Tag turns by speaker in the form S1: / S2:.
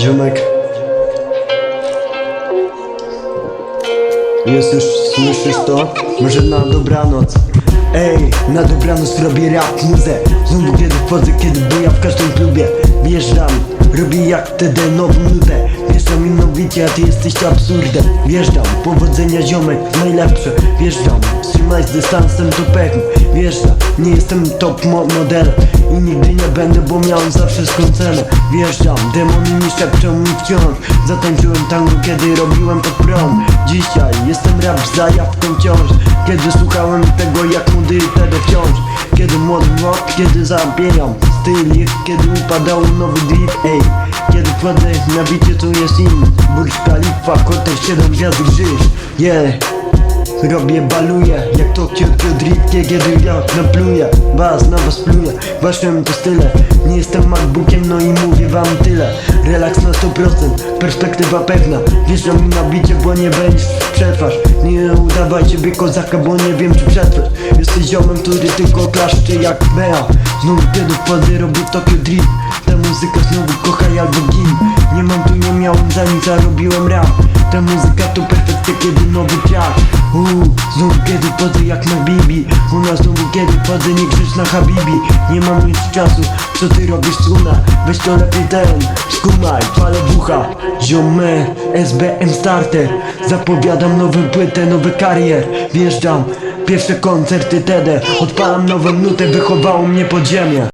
S1: Ziomek. Jest już, słyszysz to? Może na dobranoc. Ej, na dobranoc robię rap muzę Znowu kiedy wchodzę, kiedy buja w każdym klubie. Wjeżdżam, robię jak TD nową nutę mianowicie, a ty jesteś absurdem. Wjeżdżam, powodzenia ziomek, najlepsze. Wjeżdżam, trzymaj z dystansem to pewnie. Wjeżdżam, nie jestem top mo modelem I nigdy nie będę, bo miałem za wszystką cenę Wjeżdżam, demony mi szepczą mi wciąż. Zatańczyłem tango, kiedy robiłem to prom. Dzisiaj jestem rap zajawką wciąż. Kiedy słuchałem tego jak młody wtedy wciąż. Kiedy młody rock, kiedy zabijam styl ich, Kiedy upadał nowy drip, ej Kiedy wchodzę na bicie to jest inny Burj Khalifa, hotel 7 gwiazd żyć Yeah. Robię baluję, jak to Tokio Drift, kiedy ja napluję Was na was pluję, waszym to style. Nie jestem MacBookiem, no i mówię wam tyle. Relaks na 100%, perspektywa pewna. Wjeżdżam mi na bicie, bo nie będziesz przetrwasz Nie udawajcie by kozaka, bo nie wiem czy przetrwasz ziomem, który tylko klaszczy jak Bea. Znów kiedy wchodzę, robię Tokio Drift. Ta muzyka znowu kochaj albo gin. Nie mam tu, nie miałem za nic, zarobiłem rap. Ta muzyka to perfekcja, kiedy nowy track Uuu, znowu kiedy wchodzę jak na Bibi. U nas znowu kiedy wchodzę, nie krzycz na Habibi. Nie mam już czasu, co ty robisz suna? Weź to lepiej ten, skumaj, palę bucha Ziomę, SBM Starter. Zapowiadam nową płytę, nowy karier. Wjeżdżam, pierwsze koncerty TD Odpalam nową nutę, wychowało mnie podziemie